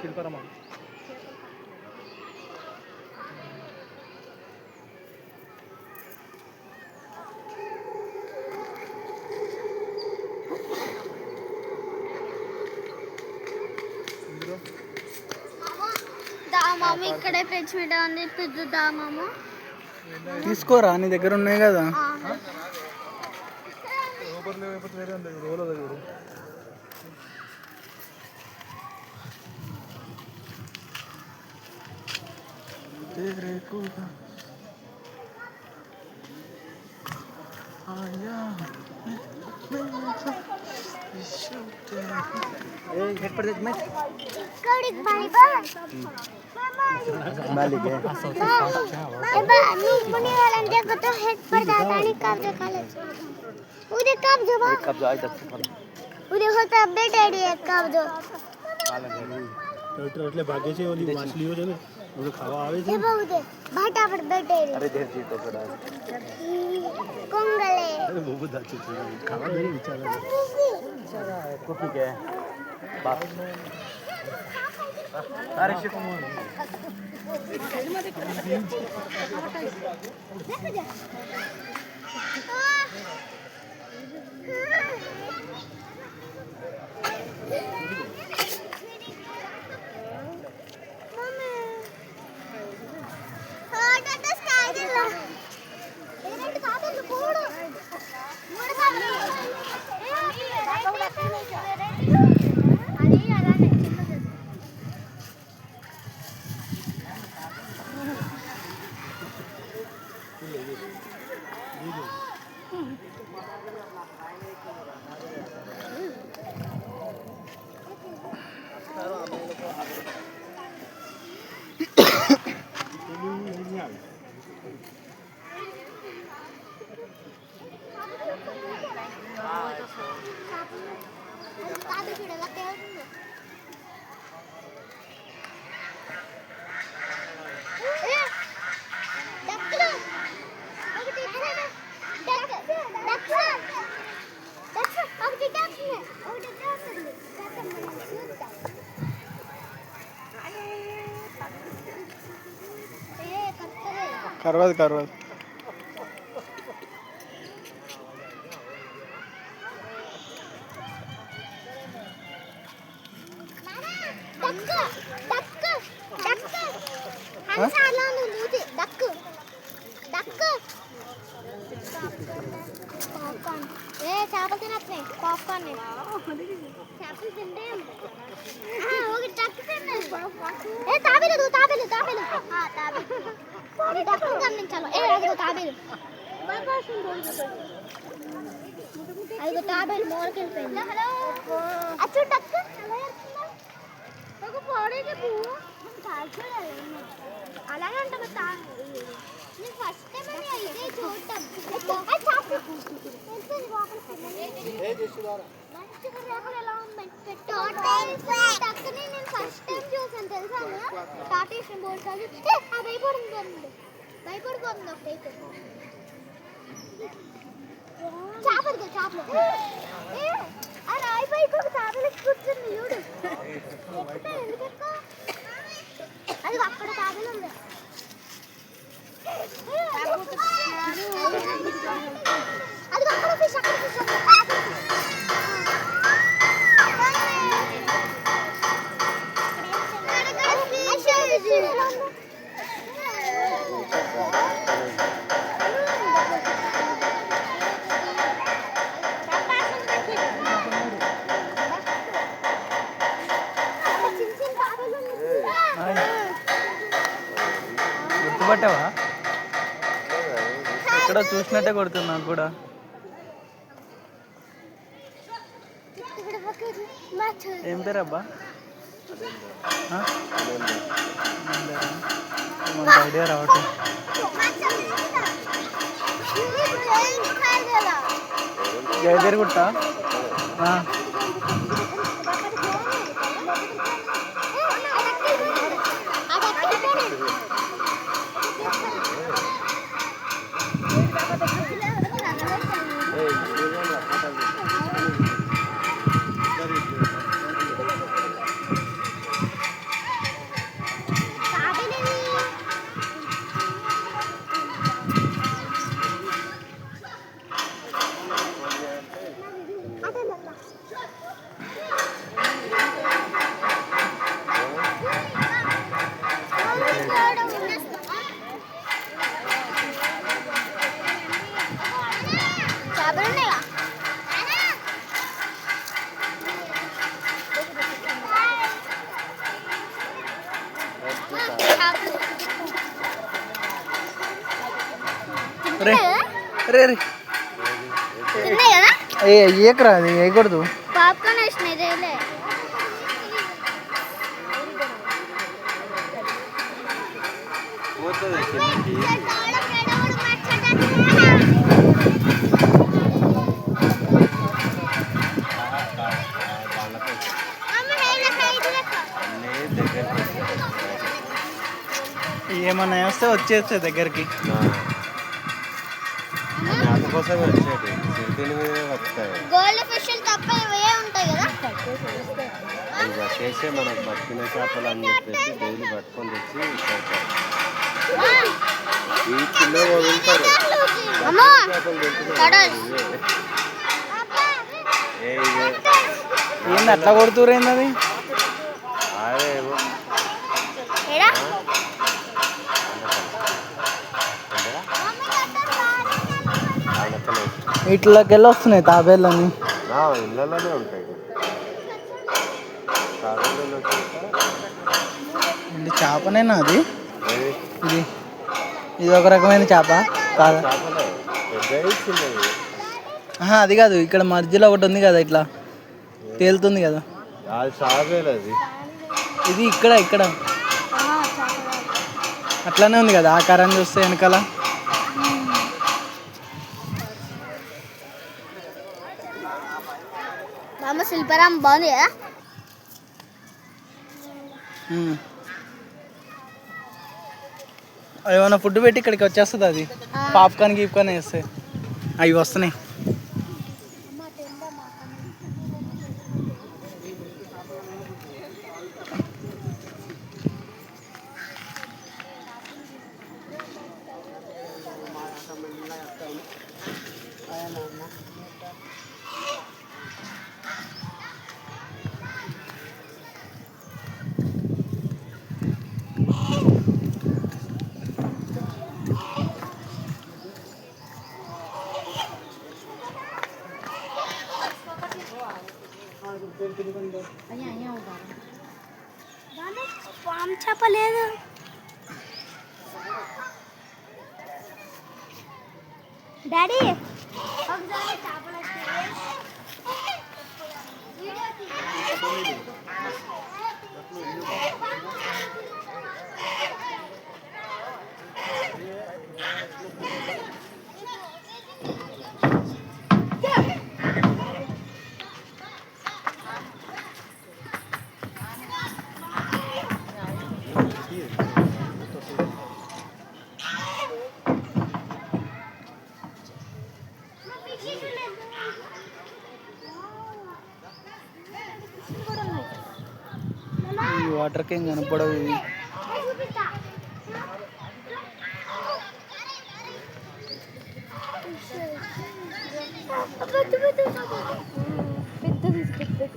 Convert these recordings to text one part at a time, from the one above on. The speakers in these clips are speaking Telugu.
శిల్పారమ్మ. మామ ఇక్కడే పెంచుబిడ్డ ఉంది పెద్ద దా మామ. తీసుకోరా నీ దగ్గర ఉన్నాయి కదా? లోపల లేకపోతే వేరే ఉంది రోల్ అది చూడు तेरे को आया ఇక్కడికి బైబా मुनी वाला देखो तो हेड पर दादा नहीं कब देखा ले उधर कब जो बा कब जाए तक उधर होता बेटे डी कब जो એટલે એટલે ભાગે છે ઓલી માછલીઓ છે ને બધું ખાવા આવે છે ये बहुते भाटा पर बेटे डी अरे देर जी तो करा कोंगले અરે બહુ બધા છે ખાવા દે વિચાર कॉफी क्या है बात अरे शिको అది కరవదు కరవదు. ఏ చేపలు తినట్లే పాప్కార్న్ చేపలు తింటే ఆ, ఒక ఏ తాబేలు తాబేలు తాబేలు. తాబేలు. గమనించాలి ఏ అదిగో తాబేలు అదిగో తాబేలు మోరకెళ్ళిపోయింది అచ్చు అలాగే అంటే ఫస్ట్ టైం ఇదే చూడటం మంచిగా ఎలా ఉంది టక్కుని నేను ఫస్ట్ టైం చూసాను తెలుసా టాటేషన్ బోర్డు కాదు. ఏ, ఆ భయపడుతుంది భయపడిపోతుంది ఒకటైతే చేపలు చేపలు. ఏ, ఆ రాయి పైకి ఒక చేపలు కూర్చుంది చూడు. ఎందుకు అది అక్కడ తాబేలు ఉంది అది అక్కడ ఫిష్ అక్కడ ఫిష్ ఇక్కడ చూసినట్టే కొడుతున్నా నాకు కూడా. ఏం పేరు అబ్బా? మనకు ఐడియా రావట్లేదు. జయదేర్ గుట్ట? రే రే రే. ఏ ఏకరా అది వేయకూడదు పాప్కార్న్ ఏమన్నా వేస్తే వచ్చేస్తాయి దగ్గరికి. అందుకోసమే వచ్చేది. సిరితిని మీదే వస్తాయి. గోల్డ్ ఫిష్ తప్ప ఇవే ఉంటాయి కదా? ఇక చేసే మనకు బతికిన చేపలు అని చెప్పేసి డైలీ పట్టుకొని తెచ్చి పెడతారు. ఈ చిన్న వదులుతారు అమ్మా! చేపలు తింటున్నారు. కడల్స్. ఇవే. ఏ ఇవే ఏంది అట్లా కొడుతురేంది అదే? ఇట్లకి వెళ్ళి వస్తున్నాయి తాబేళ్ళని ఇళ్ళలోనే ఉంటాయి. ఏంటి చేపనేనా అది? ఇది. ఇది ఒక రకమైన చేప కాదా? అది కాదు. ఇక్కడ మధ్యలో ఒకటి ఉంది కదా ఇట్లా. తేలుతుంది కదా. ఇది ఇక్కడ ఇక్కడ. అట్లానే ఉంది కదా. ఆకారం చూస్తే వెనకాల. శిల్పారాం బాగుంది కదా. ఏమైనా ఫుడ్ పెట్టి ఇక్కడికి వచ్చేస్తుంది అది? పాప్కార్న్ గీప్కార్న్ వేస్తే. అవి వస్తున్నాయి. పాము చేప డాడీ వాటర్కి ఏం కనపడవు ఇవి పెద్దది పెద్దది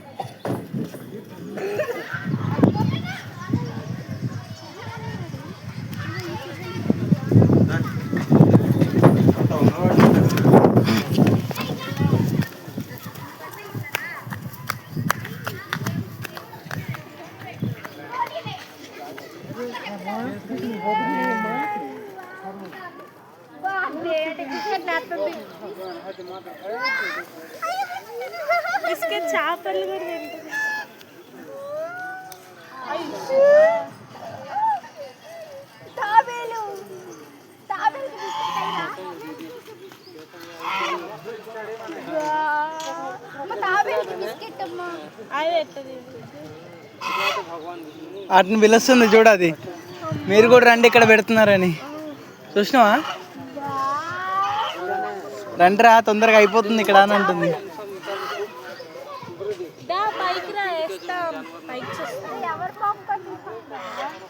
వాటిని పిలుస్తుంది చూడు అది. మీరు కూడా రండి ఇక్కడ పెడుతున్నారని. చూసినావా? రండి రా తొందరగా అయిపోతుంది ఇక్కడ అని అంటుంది.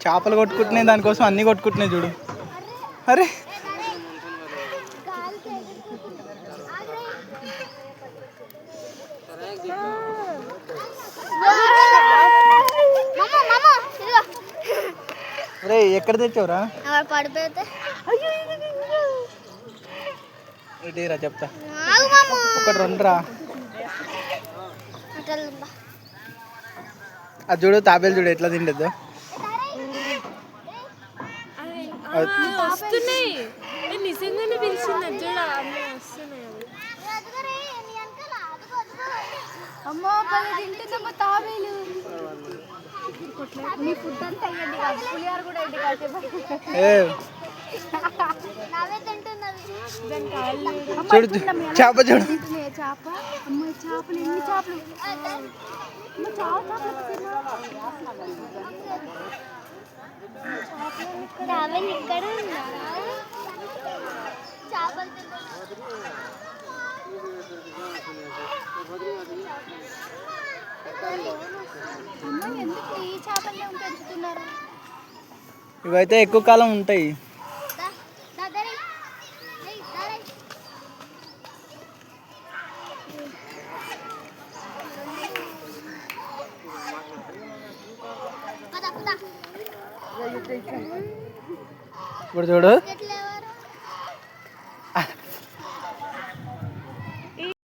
చేపలు కొట్టుకుంటున్నాయి దానికోసం అన్నీ కొట్టుకుంటున్నాయి చూడు. అరే రే ఎక్కడ తెచ్చావురా? పడిపోతే? రెడీరా చెప్తా. ఒకటి రెండురా. అది చూడు తాబేలు చూడు ఎట్లా తిండదు. వస్తున్నాయి. నిజంగానే పిలిచింది అమ్మో పది తింటుందమ్మా తాబేలు. మీ ఫుడ్ అంతా అయ్యండి కాదు. పులిహార కూడా అయ్యండి కాదు. ఏ. నావే తింటున్నది. చూడు చూ- చేప చూడు. చేప? అమ్మ చేపలు ఎన్ని చేపలు? అమ్మ చాలా చేపలు ఇక్కడ చేపలు అమ్మ ఇవైతే ఎక్కువ కాలం ఉంటాయి. ఇప్పుడు చూడు.